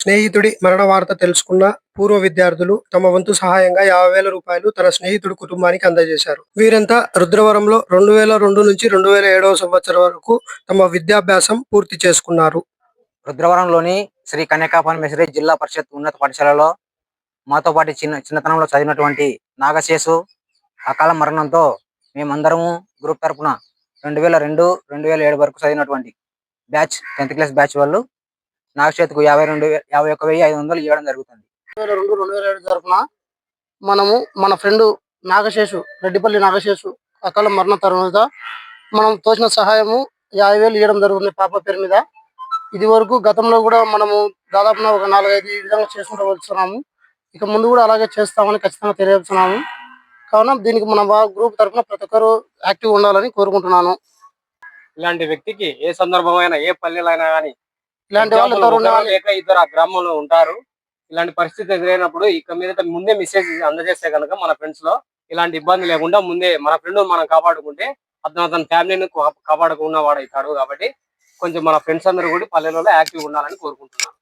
స్నేహితుడి మరణ వార్త తెలుసుకున్న పూర్వ విద్యార్థులు తమ వంతు సహాయంగా యాభై వేల రూపాయలు తన స్నేహితుడి కుటుంబానికి అందజేశారు. వీరంతా రుద్రవరంలో రెండు వేల రెండు నుంచి రెండు వేల ఏడవ సంవత్సరం వరకు తమ విద్యాభ్యాసం పూర్తి చేసుకున్నారు. రుద్రవరంలోని శ్రీ కన్యకా పరమేశ్వరి జిల్లా పరిషత్ ఉన్నత పాఠశాలలో మాతో పాటు చిన్న చిన్నతనంలో చదివినటువంటి నాగశేషు అకాల మరణంతో మేమందరము గ్రూప్ తరపున రెండు వేల రెండు రెండు వేల ఏడు వరకు చదివినటువంటి బ్యాచ్ టెన్త్ క్లాస్ బ్యాచ్ వాళ్ళు నాగశేతుకు యాభై రెండు యాభై ఒక్క వెయ్యి ఐదు వందలు ఇవ్వడం జరుగుతుంది. రెండు రెండు వేల ఏడు తరఫున మనము మన ఫ్రెండ్ నాగశేషు రెడ్డిపల్లి నాగశేషు అకాల మరణ తర్వాత మనం తోచిన సహాయము యాభై వేలు ఇవ్వడం జరుగుతుంది పాప పేరు మీద. ఇది వరకు గతంలో కూడా మనము దాదాపున ఒక నాలుగైదు ఈ విధంగా చేసుకుంటూ వస్తున్నాము ఇక ముందు కూడా అలాగే చేస్తామని ఖచ్చితంగా తెలియజేస్తున్నాము. కావున దీనికి మన గ్రూప్ తరఫున ప్రతి ఒక్కరు యాక్టివ్ ఉండాలని కోరుకుంటున్నాను. ఇలాంటి వ్యక్తికి ఏ సందర్భమైనా ఏ పల్లెలైనా కానీ ఇలాంటి వాళ్ళు ఎవరు ఉన్నా కానీ లేక ఇద్దరు ఆ గ్రామంలో ఉంటారు. ఇలాంటి పరిస్థితి ఎదురైనప్పుడు ఇక మీద ముందే మెసేజ్ అందజేస్తే కనుక మన ఫ్రెండ్స్లో ఇలాంటి ఇబ్బంది లేకుండా ముందే మన ఫ్రెండ్ మనం కాపాడుకుంటే అతను అతని ఫ్యామిలీని కాపాడుకున్న వాడు అవుతాడు కాబట్టి కొంచెం మన ఫ్రెండ్స్ అందరూ కూడా పల్లెలలో యాక్టివ్ ఉండాలని కోరుకుంటున్నాను.